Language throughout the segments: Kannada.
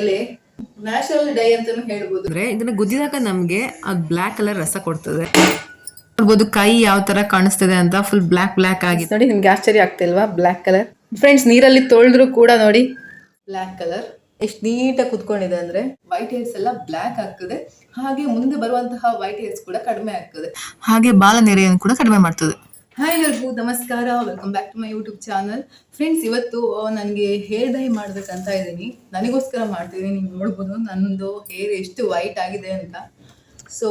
ಎಲೆ ನ್ಯಾಚುರಲ್ ಡೈ ಅಂತಾನು ಹೇಳ್ಬೋದು. ಅಂದ್ರೆ ಇದನ್ನ ಗುದ್ದಿದಾಗ ನಮ್ಗೆ ಅದ್ ಬ್ಲಾಕ್ ಕಲರ್ ರಸ ಕೊಡ್ತದೆ. ನೋಡ್ಬೋದು ಕೈ ಯಾವ ತರ ಕಾಣಿಸ್ತದೆ ಅಂತ ಫುಲ್ ಬ್ಲಾಕ್ ಬ್ಲಾಕ್ ಆಗಿದೆ ನೋಡಿ ನಿಮ್ಗೆ ಆಶ್ಚರ್ಯ ಆಗ್ತಿಲ್ವಾ ಬ್ಲಾಕ್ ಕಲರ್. ಫ್ರೆಂಡ್ಸ್ ನೀರಲ್ಲಿ ತೊಳೆದ್ರು ಕೂಡ ನೋಡಿ. Black colour. ಎಷ್ಟು ನೀಟಾಗಿ ಕುತ್ಕೊಂಡಿದೆ ಅಂದ್ರೆ. ವೈಟ್ ಹೇರ್ಸ್ ಎಲ್ಲ ಬ್ಲಾಕ್ ಆಗ್ತದೆ. ಹಾಗೆ ಮುಂದೆ ಬರುವಂತಹ ವೈಟ್ ಹೇರ್ಸ್ ಕೂಡ ಕಡಿಮೆ ಆಗ್ತದೆ. ಹಾಗೆ ಬಾಲ ನೆರೆಯನ್ನು ಕೂಡ ಕಡಿಮೆ ಮಾಡ್ತದೆ. ಹಾಯ್ ಎಲ್ರಿಗೂ, ನಮಸ್ಕಾರ. Welcome back to my YouTube channel friends ಇವತ್ತು ನನಗೆ ಹೇರ್ ಡೈ ಮಾಡ್ಬೇಕಂತ ಇದ್ದೀನಿ. ನನಗೋಸ್ಕರ ಮಾಡ್ತಿದ್ದೀನಿ. ನೀವು ನೋಡ್ಬೋದು ನನ್ನದು ಹೇರ್ ಎಷ್ಟು ವೈಟ್ ಆಗಿದೆ ಅಂತ. ಸೊ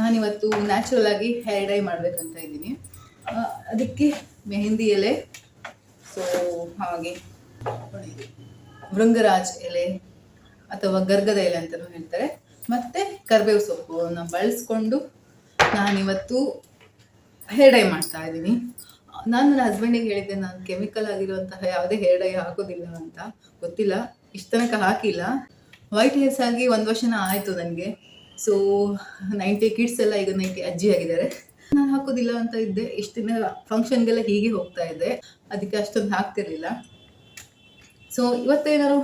ನಾನಿವತ್ತು ನ್ಯಾಚುರಲ್ ಆಗಿ ಹೇರ್ ಡೈ ಮಾಡಬೇಕಂತ ಇದ್ದೀನಿ. ಅದಕ್ಕೆ ಮೆಹಂದಿ ಎಲೆ ಸೊ ಹಾಗೆ ಭೃಂಗರಾಜ್ ಎಲೆ ಅಥವಾ ಗರ್ಗದ ಎಲೆ ಅಂತಲೂ ಹೇಳ್ತಾರೆ. ಮತ್ತು ಕರ್ಬೇವು ಸೊಪ್ಪನ್ನು ಬಳಸ್ಕೊಂಡು ನಾನಿವತ್ತು ಹೇರ್ ಡೈ ಮಾಡ್ತಾ ಇದ್ದೀನಿ. ನಾನು ನನ್ನ ಹಸ್ಬೆಂಡಿಗೆ ಹೇಳಿದ್ದೆ, ನಾನು ಕೆಮಿಕಲ್ ಆಗಿರುವಂತಹ ಯಾವುದೇ ಹೇರ್ ಡೈ ಹಾಕೋದಿಲ್ಲ ಅಂತ. ಗೊತ್ತಿಲ್ಲ. ಇಷ್ಟ ತನಕ ಹಾಕಿಲ್ಲ. ವೈಟ್ ಹೇರ್ಸ್ ಆಗಿ ಒಂದು ವರ್ಷನ ಆಯಿತು ನನಗೆ. ಸೊ ನೈಂಟಿ ಕಿಡ್ಸ್ ಎಲ್ಲ ಈಗ ನೈಂಟಿ ಅಜ್ಜಿ ಆಗಿದ್ದಾರೆ. ನಾನು ಹಾಕೋದಿಲ್ಲ ಅಂತ ಇದ್ದೆ. ಇಷ್ಟು ದಿನ ಫಂಕ್ಷನ್ಗೆಲ್ಲ ಹೀಗೆ ಹೋಗ್ತಾ ಇದ್ದೆ. ಅದಕ್ಕೆ ಅಷ್ಟೊಂದು ಹಾಕ್ತಿರ್ಲಿಲ್ಲ. ಸೊ ಇವತ್ತೇನಾದ್ರು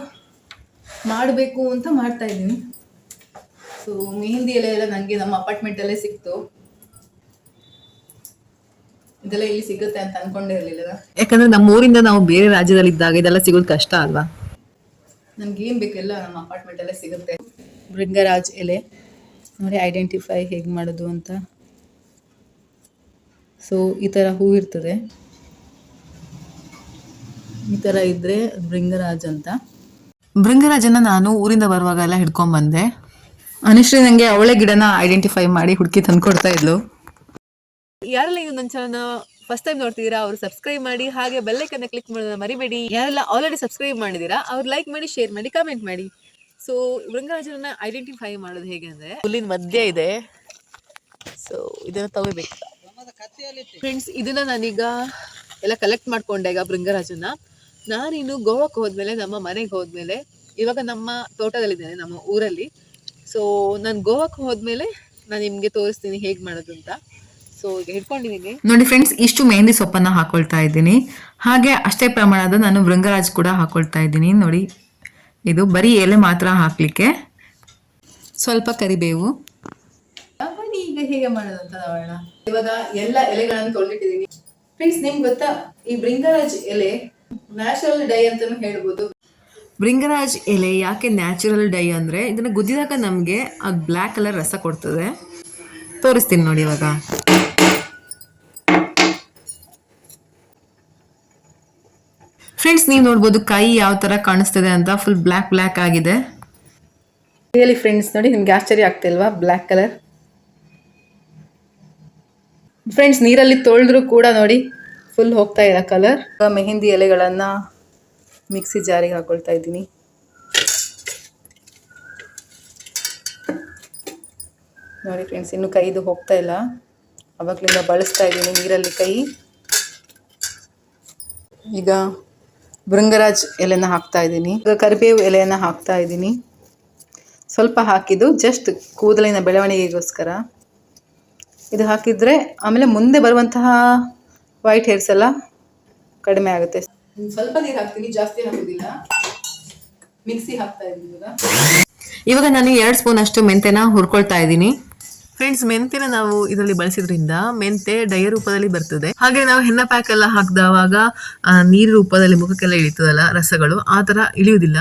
ಮಾಡಬೇಕು ಅಂತ ಮಾಡ್ತಾ ಇದ್ದೀನಿ. ಸೊ ಮೆಹಂದಿ ಎಲೆ ಎಲ್ಲ ನನಗೆ ನಮ್ಮ ಅಪಾರ್ಟ್ಮೆಂಟಲ್ಲೇ ಸಿಕ್ತು. ಇದೆಲ್ಲ ಇಲ್ಲಿ ಸಿಗುತ್ತೆ ಅಂತ ಅನ್ಕೊಂಡೇ ಇರಲಿಲ್ಲ ಯಾಕಂದ್ರೆ ನಮ್ಮ ಊರಿಂದ ನಾವು ಬೇರೆ ರಾಜ್ಯದಲ್ಲಿ ಇದ್ದಾಗ ಇದೆಲ್ಲ ಸಿಗೋದು ಕಷ್ಟ ಅಲ್ವಾ? ನಮ್ಗೆ ಏನ್ ಬೇಕೆಲ್ಲ ನಮ್ಮ ಅಪಾರ್ಟ್ಮೆಂಟ್ ಅಲ್ಲೇ ಸಿಗುತ್ತೆ. ಭೃಂಗರಾಜ್ ಎಲೆ ನೋಡಿ ಐಡೆಂಟಿಫೈ ಹೇಗೆ ಮಾಡೋದು ಅಂತ. ಸೊ ಈ ಥರ ಹೂ ಇರ್ತದೆ. ಈ ಥರ ಇದ್ರೆ ಭೃಂಗರಾಜ್ ಅಂತ. ಭೃಂಗರಾಜನ ನಾನು ಊರಿಂದ ಬರುವಾಗ ಎಲ್ಲ ಹಿಡ್ಕೊಂಡ್ ಬಂದೆ. ಅನುಶ್ರೀ ನಂಗೆ ಅವಳೆ ಗಿಡನ ಐಡೆಂಟಿಫೈ ಮಾಡಿ ಹುಡುಕಿ ತಂದ್ಕೊಡ್ತಾ ಇದ್ಲು. ಯಾರೆಲ್ಲ ಇದು ನನ್ನ ಚಾನಲ್ ಫಸ್ಟ್ ಟೈಮ್ ನೋಡ್ತಿದ್ದೀರಾ, ಅವರು ಸಬ್ಸ್ಕ್ರೈಬ್ ಮಾಡಿ, ಹಾಗೆ ಬೆಲ್ಲೈಕನ್ನ ಕ್ಲಿಕ್ ಮಾಡೋದನ್ನ ಮರಿಬೇಡಿ. ಯಾರೆಲ್ಲ ಆಲ್ರೆಡಿ ಸಬ್ಸ್ಕ್ರೈಬ್ ಮಾಡಿದ್ದೀರಾ, ಅವ್ರು ಲೈಕ್ ಮಾಡಿ ಶೇರ್ ಮಾಡಿ ಕಮೆಂಟ್ ಮಾಡಿ. ಸೊ ವೃಂಗರಾಜನ ಐಡೆಂಟಿಫೈ ಮಾಡೋದು ಹೇಗೆ ಅಂದರೆ, ಹುಲ್ಲಿನ ಮಧ್ಯೆ ಇದೆ. ಸೊ ಇದನ್ನು ತಗೋಬೇಕು. ಫ್ರೆಂಡ್ಸ್ ಇದನ್ನು ನಾನೀಗ ಎಲ್ಲ ಕಲೆಕ್ಟ್ ಮಾಡಿಕೊಂಡೆ ಈಗ ಭೃಂಗರಾಜನ ನಾನಿನ್ನು ಗೋವಾಕ್ಕೆ ಹೋದ್ಮೇಲೆ, ನಮ್ಮ ಮನೆಗೆ ಹೋದ್ಮೇಲೆ, ಇವಾಗ ನಮ್ಮ ತೋಟದಲ್ಲಿದ್ದೇನೆ, ನಮ್ಮ ಊರಲ್ಲಿ. ಸೊ ನಾನು ಗೋವಾಕ್ಕೆ ಹೋದ್ಮೇಲೆ ನಾನು ನಿಮಗೆ ತೋರಿಸ್ತೀನಿ ಹೇಗೆ ಮಾಡೋದು ಅಂತ. ಸೊ ಈಗ ಹಿಡ್ಕೊಂಡಿದ್ದೀನಿ ನೋಡಿ ಫ್ರೆಂಡ್ಸ್ ಇಷ್ಟು ಮೆಹಂದಿ ಸೊಪ್ಪನ್ನ ಹಾಕೊಳ್ತಾ ಇದ್ದೀನಿ. ಹಾಗೆ ಅಷ್ಟೇ ಪ್ರಮಾಣದ ನಾನು ಭೃಂಗರಾಜ್ ಕೂಡ ಹಾಕೊಳ್ತಾ ಇದ್ದೀನಿ. ನೋಡಿ ಇದು ಬರೀ ಎಲೆ ಮಾತ್ರ ಹಾಕ್ಲಿಕ್ಕೆ. ಸ್ವಲ್ಪ ಕರಿಬೇವು. ಬನ್ನಿ ಈಗ ಹೇಗೆ ಮಾಡೋದು ಅಂತ ನೋಡೋಣ ಇವಾಗ ಎಲ್ಲ ಎಲೆಗಳನ್ನು ತೊಳೆದಿಟ್ಟಿದ್ದೀನಿ ಫ್ರೆಂಡ್ಸ್ ನಿಮ್ಗೆ ಗೊತ್ತಾ? ಈ ಭೃಂಗರಾಜ್ ಎಲೆ ನ್ಯಾಚುರಲ್ ಡೈ ಅಂತಾನು ಹೇಳ್ಬೋದು. ಭೃಂಗರಾಜ್ ಎಲೆ ಯಾಕೆ ನ್ಯಾಚುರಲ್ ಡೈ ಅಂದರೆ ಇದನ್ನು ಗುದ್ದಿದಾಗ ನಮಗೆ ಅದು ಬ್ಲ್ಯಾಕ್ ಕಲರ್ ರಸ ಕೊಡ್ತದೆ. ತೋರಿಸ್ತೀನಿ ನೋಡಿ ಇವಾಗ. ಫ್ರೆಂಡ್ಸ್ ನೀವು ನೋಡ್ಬೋದು ಕೈ ಯಾವ ಥರ ಕಾಣಿಸ್ತದೆ ಅಂತ ಫುಲ್ ಬ್ಲ್ಯಾಕ್ ಬ್ಲ್ಯಾಕ್ ಆಗಿದೆ. ರಿಯಲಿ ಫ್ರೆಂಡ್ಸ್ ನೋಡಿ ನಿಮ್ಗೆ ಆಶ್ಚರ್ಯ ಆಗ್ತಿಲ್ವಾ ಬ್ಲ್ಯಾಕ್ ಕಲರ್ ಫ್ರೆಂಡ್ಸ್ ನೀರಲ್ಲಿ ತೊಳೆದ್ರೂ ಕೂಡ ನೋಡಿ ಫುಲ್ ಹೋಗ್ತಾ ಇಲ್ಲ ಕಲರ್ ಮೆಹಂದಿ ಎಲೆಗಳನ್ನು ಮಿಕ್ಸಿ ಜಾರಿಗೆ ಹಾಕೊಳ್ತಾ ಇದ್ದೀನಿ. ನೋಡಿ ಫ್ರೆಂಡ್ಸ್ ಇನ್ನು ಕೈದು ಹೋಗ್ತಾ ಇಲ್ಲ. ಅವಾಗಲಿಂದ ಬಳಸ್ತಾ ಇದ್ದೀನಿ ನೀರಲ್ಲಿ ಕೈ. ಈಗ ಭೃಂಗರಾಜ್ ಎಲೆನ ಹಾಕ್ತಾ ಇದ್ದೀನಿ. ಈಗ ಕರಿಬೇವು ಎಲೆಯನ್ನು ಹಾಕ್ತಾ ಇದ್ದೀನಿ. ಸ್ವಲ್ಪ ಹಾಕಿದ್ದು ಜಸ್ಟ್ ಕೂದಲಿನ ಬೆಳವಣಿಗೆಗೋಸ್ಕರ. ಇದು ಹಾಕಿದರೆ ಆಮೇಲೆ ಮುಂದೆ ಬರುವಂತಹ ವೈಟ್ ಹೇರ್ಸ್ ಎಲ್ಲ ಕಡಿಮೆ ಆಗುತ್ತೆ. ಸ್ವಲ್ಪ ನೀರು ಹಾಕ್ತೀನಿ ಜಾಸ್ತಿ ಹಾಕೋದಿಲ್ಲ. ಮಿಕ್ಸಿ ಹಾಕ್ತಾ ಇದ್ದೀನಿ ಇವಾಗ. ಇವಾಗ ನಾನು ಎರಡು ಸ್ಪೂನ್ ಅಷ್ಟು ಮೆಂತೆನ ಹುರ್ಕೊಳ್ತಾ ಇದ್ದೀನಿ. ಫ್ರೆಂಡ್ಸ್ ಮೆಂತೆನ ನಾವು ಇದರಲ್ಲಿ ಬಳಸಿದ್ರಿಂದ ಮೆಂತೆ ಡಯ ರೂಪದಲ್ಲಿ ಬರ್ತದೆ. ಹಾಗೆ ನಾವು ಹೆನ್ನ ಪ್ಯಾಕ್ ಎಲ್ಲ ಹಾಕಿದವಾಗ ನೀರು ರೂಪದಲ್ಲಿ ಮುಖಕ್ಕೆಲ್ಲ ಇಳಿತದಲ್ಲ ರಸಗಳು, ಆ ತರ ಇಳಿಯುವುದಿಲ್ಲ.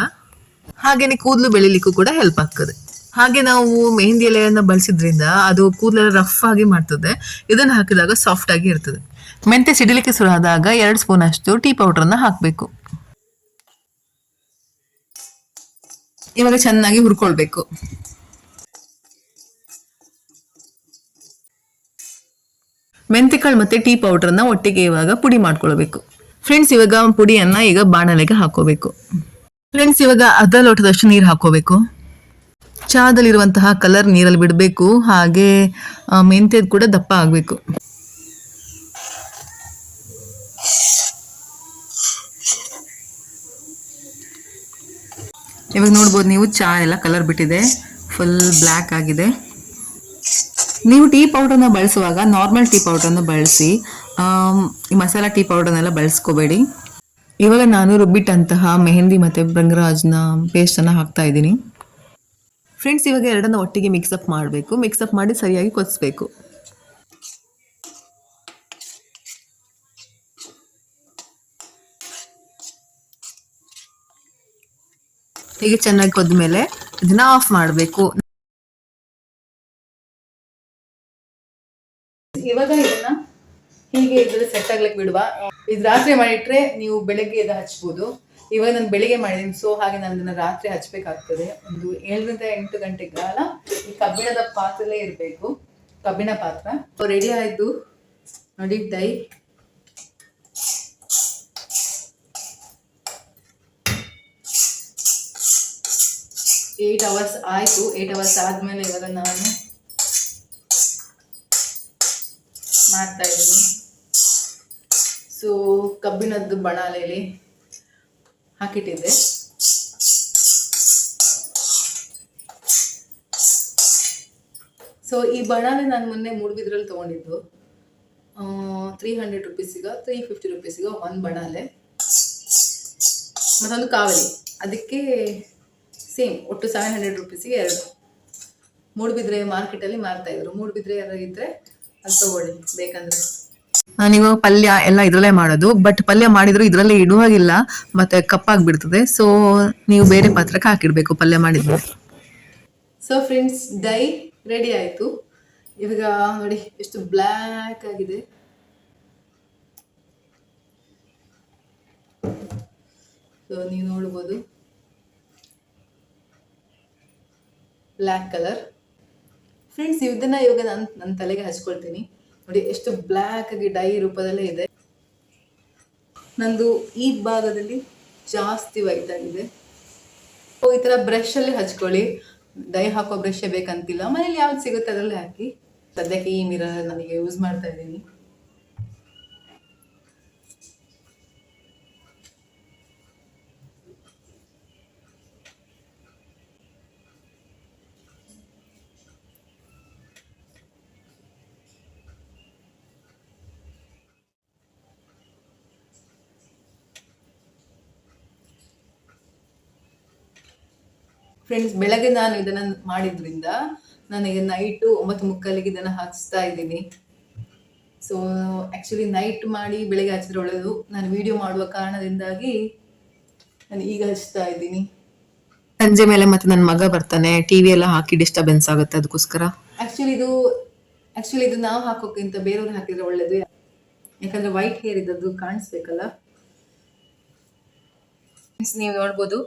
ಹಾಗೇನೆ ಕೂದಲು ಬೆಳಿಲಿಕ್ಕೂ ಕೂಡ ಹೆಲ್ಪ್ ಆಗ್ತದೆ. ಹಾಗೆ ನಾವು ಮೆಹಂದಿ ಎಲೆಯನ್ನು ಬಳಸಿದ್ರಿಂದ ಅದು ಕೂದಲೆಲ್ಲ ರಫ್ ಆಗಿ ಮಾಡ್ತದೆ. ಇದನ್ನು ಹಾಕಿದಾಗ ಸಾಫ್ಟ್ ಆಗಿ ಇರ್ತದೆ. ಮೆಂತೆ ಸಿಡಿಲಿಕ್ಕೆ ಶುರು ಆದಾಗ ಎರಡು ಸ್ಪೂನ್ ಅಷ್ಟು ಟೀ ಪೌಡ್ರನ್ನ ಹಾಕಬೇಕು. ಇವಾಗ ಚೆನ್ನಾಗಿ ಹುರ್ಕೊಳ್ಬೇಕು. ಮೆಂತೆಕಾಳು ಮತ್ತೆ ಟೀ ಪೌಡ್ರನ್ನ ಒಟ್ಟಿಗೆ ಇವಾಗ ಪುಡಿ ಮಾಡ್ಕೊಳ್ಬೇಕು. ಫ್ರೆಂಡ್ಸ್ ಇವಾಗ ಪುಡಿಯನ್ನ ಈಗ ಬಾಣಲೆಗೆ ಹಾಕೋಬೇಕು ಫ್ರೆಂಡ್ಸ್ ಇವಾಗ ಅರ್ಧ ಲೋಟದಷ್ಟು ನೀರು ಹಾಕೋಬೇಕು ಚಹಾದಲ್ಲಿರುವಂತಹ ಕಲರ್ ನೀರಲ್ಲಿ ಬಿಡಬೇಕು. ಹಾಗೆ ಮೆಂತ್ಯದ ಕೂಡ ದಪ್ಪ ಆಗಬೇಕು. ಇವಾಗ ನೋಡ್ಬೋದು ನೀವು, ಚಹಾ ಎಲ್ಲ ಕಲರ್ ಬಿಟ್ಟಿದೆ. ಫುಲ್ ಬ್ಲ್ಯಾಕ್ ಆಗಿದೆ. ನೀವು ಟೀ ಪೌಡರ್ನ ಬಳಸುವಾಗ ನಾರ್ಮಲ್ ಟೀ ಪೌಡರ್ನ ಬಳಸಿ ಮಸಾಲ ಟೀ ಪೌಡರ್ನೆಲ್ಲ ಬಳಸ್ಕೋಬೇಡಿ. ಇವಾಗ ನಾನು ರುಬ್ಬಿಟ್ಟಂತಹ ಮೆಹಂದಿ ಮತ್ತು ಭೃಂಗರಾಜ್ನ ಪೇಸ್ಟನ್ನು ಹಾಕ್ತಾ ಇದ್ದೀನಿ. ಫ್ರೆಂಡ್ಸ್ ಇವಾಗ ಎರಡನ್ನ ಒಟ್ಟಿಗೆ ಮಿಕ್ಸಪ್ ಮಾಡಬೇಕು. ಮಿಕ್ಸಪ್ ಮಾಡಿ ಸರಿಯಾಗಿ ಕೊಚ್ಚಬೇಕು ಹೀಗೆ ಚೆನ್ನಾಗಿ ಕೊದ್ಮೇಲೆ ಇದನ್ನ ಆಫ್ ಮಾಡಬೇಕು. ಇವಾಗ ಇದನ್ನ ಹೀಗೆ ಇದ್ರೆ ಸೆಟ್ ಆಗ್ಲಿಕ್ಕೆ ಬಿಡುವ? ಇದು ರಾತ್ರಿ ಮಾಡಿಟ್ರೆ ನೀವು ಬೆಳಗ್ಗೆ ಇದು ಹಚ್ಬೋದು. ಇವಾಗ ನಾನು ಬೆಳಿಗ್ಗೆ ಮಾಡಿದ್ದೀನಿ ಸೊ ಹಾಗೆ ನಾನು ರಾತ್ರಿ ಹಚ್ಬೇಕಾಗ್ತದೆ. ಒಂದು ಏಳರಿಂದ ಎಂಟು ಗಂಟೆ ಕಾಲ ಈ ಕಬ್ಬಿಣದ ಪಾತ್ರಲೇ ಇರಬೇಕು. ಕಬ್ಬಿಣ ಪಾತ್ರ. ರೆಡಿ ಆಯ್ತು. ನೋಡಿ ಡೈ ಏಟ್ ಅವರ್ಸ್ ಆಯ್ತು. ಏಟ್ ಅವರ್ಸ್ ಆದ್ಮೇಲೆ ಇವಾಗ ನಾನು ಮಾಡ್ತಾ ಇದ್ದೀನಿ ಸೊ, ಕಬ್ಬಿಣದ್ದು ಬಣಾಲೆಯಲ್ಲಿ ಹಾಕಿಟ್ಟಿದ್ದೆ. ಸೊ, ಈ ಬಣಾಲೆ ನಾನು ಮೊನ್ನೆ ಮೂಡುಬಿದ್ರಲ್ಲಿ ತೊಗೊಂಡಿದ್ದು. ತ್ರೀ ಹಂಡ್ರೆಡ್ ರುಪೀಸಿಗ ತ್ರೀ ಫಿಫ್ಟಿ ರುಪೀಸಿಗ ಒಂದು ಬಣಾಲೆ ಮತ್ತೊಂದು ಕಾವಲಿ. ಅದಕ್ಕೆ ಸೇಮ್ ಒಟ್ಟು ಸೆವೆನ್ ಹಂಡ್ರೆಡ್ ರುಪೀಸಿಗೆ ಎರಡು. ಮೂಡುಬಿದ್ರೆ ಮಾರ್ಕೆಟಲ್ಲಿ ಮಾರ್ತಾಯಿದ್ರು. ಮೂಡ್ಬಿದ್ರೆ ಯಾರು ಇದ್ರೆ ಅದು ತಗೊಳ್ಳಿ ಬೇಕಂದ್ರೆ. ಪಲ್ಯ ಎಲ್ಲ ಇದರಲ್ಲೇ ಮಾಡೋದು ಬಟ್ ಪಲ್ಯ ಮಾಡಿದ್ರು ಇದರಲ್ಲೇ ಇಡುವಾಗಿಲ್ಲ ಮತ್ತೆ ಕಪ್ಪಾಗ್ಬಿಡ್ತದೆ ಸೊ ನೀವು ಬೇರೆ ಪಾತ್ರಕ್ಕೆ ಹಾಕಿಡ್ಬೇಕು ಪಲ್ಯ ಮಾಡಿದ್ರೆ. ಸೊ ಫ್ರೆಂಡ್ಸ್ ಡೈ ರೆಡಿ ಆಯಿತು. ಇವಾಗ ನೋಡಿ ಎಷ್ಟು ಬ್ಲ್ಯಾಕ್ ಆಗಿದೆ. ಸೊ ನೀವು ನೋಡ್ಬೋದು. ಬ್ಲ್ಯಾಕ್ ಕಲರ್ ಫ್ರೆಂಡ್ಸ್ ಇದನ್ನ ಇವಾಗ ನಾನು ನನ್ನ ತಲೆಗೆ ಹಚ್ಕೊಳ್ತೀನಿ. ನೋಡಿ, ಎಷ್ಟು ಬ್ಲ್ಯಾಕ್ ಆಗಿ ಡೈ ರೂಪದಲ್ಲೇ ಇದೆ. ನಂದು ಈ ಭಾಗದಲ್ಲಿ ಜಾಸ್ತಿ ವೈಟ್ ಆಗಿದೆ. ಈ ಥರ ಬ್ರಷಲ್ಲಿ ಹಚ್ಕೊಳ್ಳಿ. ಡೈ ಹಾಕೋ ಬ್ರಷೇ ಬೇಕಂತಿಲ್ಲ. ಮನೇಲಿ ಯಾವ್ದು ಸಿಗುತ್ತೆ ಅದರಲ್ಲೇ ಹಾಕಿ. ಸದ್ಯಕ್ಕೆ ಈ ಮಿರರ್ ನನಗೆ ಯೂಸ್ ಮಾಡ್ತಾ ಇದ್ದೀನಿ. ಫ್ರೆಂಡ್ಸ್ ಬೆಳಗ್ಗೆ ನಾನು ಇದನ್ನ ಮಾಡಿದ್ರಿಂದ ನನಗೆ ನೈಟು ಒಂಬತ್ತು ಮುಕ್ಕಾಲಿಗೆ ಇದನ್ನ ಹಚ್ತಾ ಇದ್ದೀನಿ. ಸೊ ಆ್ಯಕ್ಚುಲಿ ನೈಟ್ ಮಾಡಿ ಬೆಳಗ್ಗೆ ಹಚ್ಚಿದ್ರೆ ಒಳ್ಳೆಯದು ನಾನು ವಿಡಿಯೋ ಮಾಡುವ ಕಾರಣದಿಂದಾಗಿ ನಾನು ಈಗ ಹಚ್ತಾ ಇದ್ದೀನಿ. ಸಂಜೆ ಮೇಲೆ ಮತ್ತೆ ನನ್ನ ಮಗ ಬರ್ತಾನೆ. ಟಿವಿ ಎಲ್ಲ ಹಾಕಿ ಡಿಸ್ಟರ್ಬೆನ್ಸ್ ಆಗುತ್ತೆ ಅದಕ್ಕೋಸ್ಕರ. ಆ್ಯಕ್ಚುಲಿ ಇದು ಆ್ಯಕ್ಚುಲಿ ಇದು ನಾವು ಹಾಕೋಕ್ಕಿಂತ ಬೇರೆಯವ್ರು ಹಾಕಿದ್ರೆ ಒಳ್ಳೆಯದು ಯಾಕಂದ್ರೆ ವೈಟ್ ಹೇರ್ ಇದ್ದದ್ದು ಕಾಣಿಸ್ಬೇಕಲ್ಲ? ನೀವು ನೋಡ್ಬೋದು.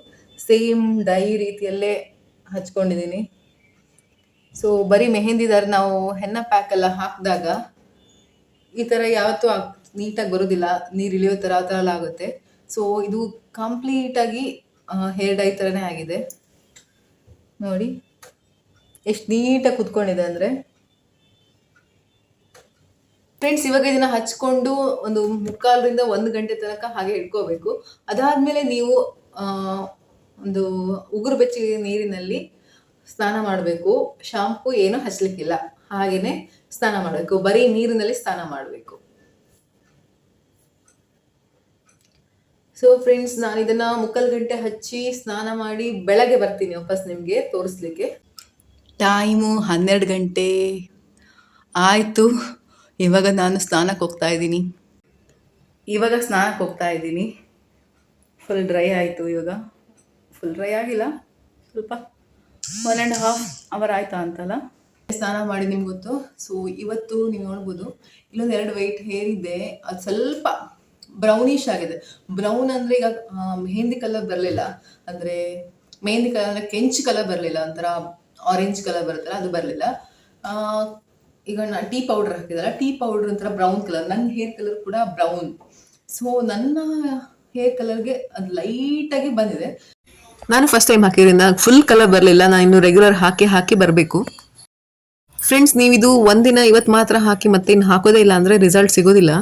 ಸೇಮ್ ಡೈ ರೀತಿಯಲ್ಲೇ ಹಚ್ಕೊಂಡಿದ್ದೀನಿ. ಸೊ ಬರೀ ಮೆಹಂದಿದಾರ್ ನಾವು ಹೆನ್ನ ಪ್ಯಾಕ್ ಎಲ್ಲ ಹಾಕಿದಾಗ ಈ ಥರ ಯಾವತ್ತೂ ನೀಟಾಗಿ ಬರೋದಿಲ್ಲ, ನೀರು ಇಳಿಯೋ ಥರ ಆ ಥರ ಎಲ್ಲ ಆಗುತ್ತೆ. ಸೊ ಇದು ಕಂಪ್ಲೀಟಾಗಿ ಹೇರ್ ಡೈ ಥರನೇ ಆಗಿದೆ. ನೋಡಿ, ಎಷ್ಟು ನೀಟಾಗಿ ಕುತ್ಕೊಂಡಿದೆ ಅಂದರೆ. ಫ್ರೆಂಡ್ಸ್ ಇವಾಗ ಇದನ್ನ ಹಚ್ಕೊಂಡು ಒಂದು ಮುಕ್ಕಾಲರಿಂದ ಒಂದು ಗಂಟೆ ತನಕ ಹಾಗೆ ಇಟ್ಕೋಬೇಕು. ಅದಾದ್ಮೇಲೆ ನೀವು ಒಂದು ಉಗುರು ಬೆಚ್ಚಿ ನೀರಿನಲ್ಲಿ ಸ್ನಾನ ಮಾಡಬೇಕು. ಶಾಂಪು ಏನು ಹಚ್ಚಲಿಕ್ಕಿಲ್ಲ. ಹಾಗೇನೆ ಸ್ನಾನ ಮಾಡಬೇಕು. ಬರೀ ನೀರಿನಲ್ಲಿ ಸ್ನಾನ ಮಾಡಬೇಕು. ಸೊ ಫ್ರೆಂಡ್ಸ್ ನಾನು ಇದನ್ನ ಮುಕ್ಕಾಲು ಗಂಟೆ ಹಚ್ಚಿ ಸ್ನಾನ ಮಾಡಿ ಬೆಳಗ್ಗೆ ಬರ್ತೀನಿ ವಾಪಸ್ ನಿಮಗೆ ತೋರಿಸ್ಲಿಕ್ಕೆ. ಟೈಮು ಹನ್ನೆರಡು ಗಂಟೆ. ಆಯಿತು. ಇವಾಗ ನಾನು ಸ್ನಾನಕ್ಕೆ ಹೋಗ್ತಾ ಇದ್ದೀನಿ. ಇವಾಗ ಸ್ನಾನಕ್ಕೆ ಹೋಗ್ತಾ ಇದ್ದೀನಿ. ಫುಲ್ ಡ್ರೈ ಆಯಿತು ಇವಾಗ. ಫುಲ್ ಡ್ರೈ ಆಗಿಲ್ಲ. ಸ್ವಲ್ಪ ಒನ್ ಆ್ಯಂಡ್ ಹಾಫ್ ಅವರ್ ಆಯ್ತಾ ಅಂತಲ್ಲ. ಸ್ನಾನ ಮಾಡಿ ನಿಮ್ಗೆ ಗೊತ್ತು. ಸೊ ಇವತ್ತು ನೀವು ನೋಡ್ಬೋದು, ಇಲ್ಲೊಂದು ಎರಡು ವೈಟ್ ಹೇರ್ ಇದೆ. ಅದು ಸ್ವಲ್ಪ ಬ್ರೌನಿಶ್ ಆಗಿದೆ. ಬ್ರೌನ್ ಅಂದರೆ ಈಗ ಮೆಹಂದಿ ಕಲರ್ ಬರಲಿಲ್ಲ. ಅಂದರೆ ಮೆಹಂದಿ ಕಲರ್ ಅಂದರೆ ಕೆಂಚು ಕಲರ್ ಬರಲಿಲ್ಲ. ಒಂಥರ ಆರೆಂಜ್ ಕಲರ್ ಬರುತ್ತಲ್ಲ, ಅದು ಬರಲಿಲ್ಲ. ಈಗ ನಾನು ಟೀ ಪೌಡರ್ ಹಾಕಿದಲ್ಲ ಟೀ ಪೌಡರ್ ಒಂಥರ ಬ್ರೌನ್ ಕಲರ್ ನನ್ನ ಹೇರ್ ಕಲರ್ ಕೂಡ ಬ್ರೌನ್ ಸೊ ನನ್ನ ಹೇರ್ ಕಲರ್ಗೆ ಅದು ಲೈಟಾಗಿ ಬಂದಿದೆ. ನಾನು ಫಸ್ಟ್ ಟೈಮ್ ಹಾಕಿದ್ರಿಂದ ಫುಲ್ ಕಲರ್ ಬರಲಿಲ್ಲ. ನಾನು ಇನ್ನು ರೆಗ್ಯುಲರ್ ಹಾಕಿ ಹಾಕಿ ಬರಬೇಕು. ಫ್ರೆಂಡ್ಸ್ ನೀವಿದು ಒಂದಿನ ಇವತ್ತು ಮಾತ್ರ ಹಾಕಿ ಮತ್ತೆ ಇನ್ನು ಹಾಕೋದೇ ಇಲ್ಲ ಅಂದರೆ ರಿಸಲ್ಟ್ ಸಿಗೋದಿಲ್ಲ.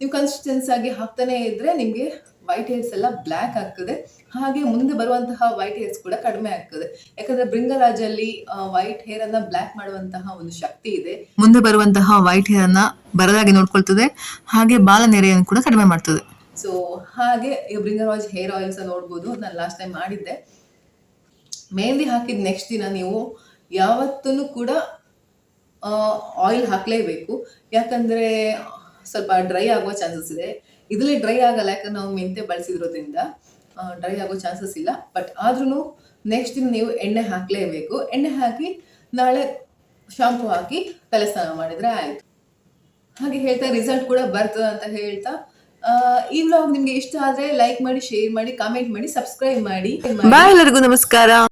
ನೀವು ಕನ್ಸಿಸ್ಟೆನ್ಸ್ ಆಗಿ ಹಾಕ್ತಾನೆ ಇದ್ರೆ ನಿಮಗೆ ವೈಟ್ ಹೇರ್ಸ್ ಎಲ್ಲ ಬ್ಲ್ಯಾಕ್ ಆಗ್ತದೆ. ಹಾಗೆ ಮುಂದೆ ಬರುವಂತಹ ವೈಟ್ ಹೇರ್ಸ್ ಕೂಡ ಕಡಿಮೆ ಆಗ್ತದೆ. ಯಾಕಂದ್ರೆ ಭೃಂಗರಾಜಲ್ಲಿ ವೈಟ್ ಹೇರ್ ಅನ್ನ ಬ್ಲ್ಯಾಕ್ ಮಾಡುವಂತಹ ಒಂದು ಶಕ್ತಿ ಇದೆ. ಮುಂದೆ ಬರುವಂತಹ ವೈಟ್ ಹೇರ್ ಅನ್ನ ಬರದಾಗಿ ನೋಡ್ಕೊಳ್ತದೆ. ಹಾಗೆ ಬಾಲ ನೆರೆಯನ್ನು ಕೂಡ ಕಡಿಮೆ ಮಾಡ್ತದೆ. ಸೊ ಹಾಗೆ ಈ ಬ್ರಿಂಗರಾಜ್ ಹೇರ್ ಆಯಿಲ್ಸ್ ನೋಡ್ಬೋದು. ನಾನು ಲಾಸ್ಟ್ ಟೈಮ್ ಮಾಡಿದ್ದೆ. ಮೆಹಂದಿ ಹಾಕಿದ ನೆಕ್ಸ್ಟ್ ದಿನ ನೀವು ಯಾವತ್ತೂ ಕೂಡ ಆಯಿಲ್ ಹಾಕಲೇಬೇಕು. ಯಾಕಂದರೆ ಸ್ವಲ್ಪ ಡ್ರೈ ಆಗುವ ಚಾನ್ಸಸ್ ಇದೆ. ಇದರಲ್ಲಿ ಡ್ರೈ ಆಗಲ್ಲ, ಯಾಕಂದ್ರೆ ನಾವು ಮೆಂತೆ ಬಳಸಿದ್ರೋದ್ರಿಂದ ಡ್ರೈ ಆಗೋ ಚಾನ್ಸಸ್ ಇಲ್ಲ. ಬಟ್ ಆದ್ರೂ ನೆಕ್ಸ್ಟ್ ದಿನ ನೀವು ಎಣ್ಣೆ ಹಾಕಲೇಬೇಕು. ಎಣ್ಣೆ ಹಾಕಿ ನಾಳೆ ಶಾಂಪು ಹಾಕಿ ತಲೆ ಸ್ನಾನ ಮಾಡಿದರೆ ಆಯಿತು. ಹಾಗೆ ಹೇಳ್ತಾ ರಿಸಲ್ಟ್ ಕೂಡ ಬರ್ತದೆ ಅಂತ ಹೇಳ್ತಾ ಈ ವ್ಲಾಗ್ ನಿಮ್ಗೆ ಇಷ್ಟ ಆದ್ರೆ ಲೈಕ್ ಮಾಡಿ ಶೇರ್ ಮಾಡಿ ಕಾಮೆಂಟ್ ಮಾಡಿ ಸಬ್ಸ್ಕ್ರೈಬ್ ಮಾಡಿ. ಬಾಯ್ ಎಲ್ಲರಿಗೂ ನಮಸ್ಕಾರ.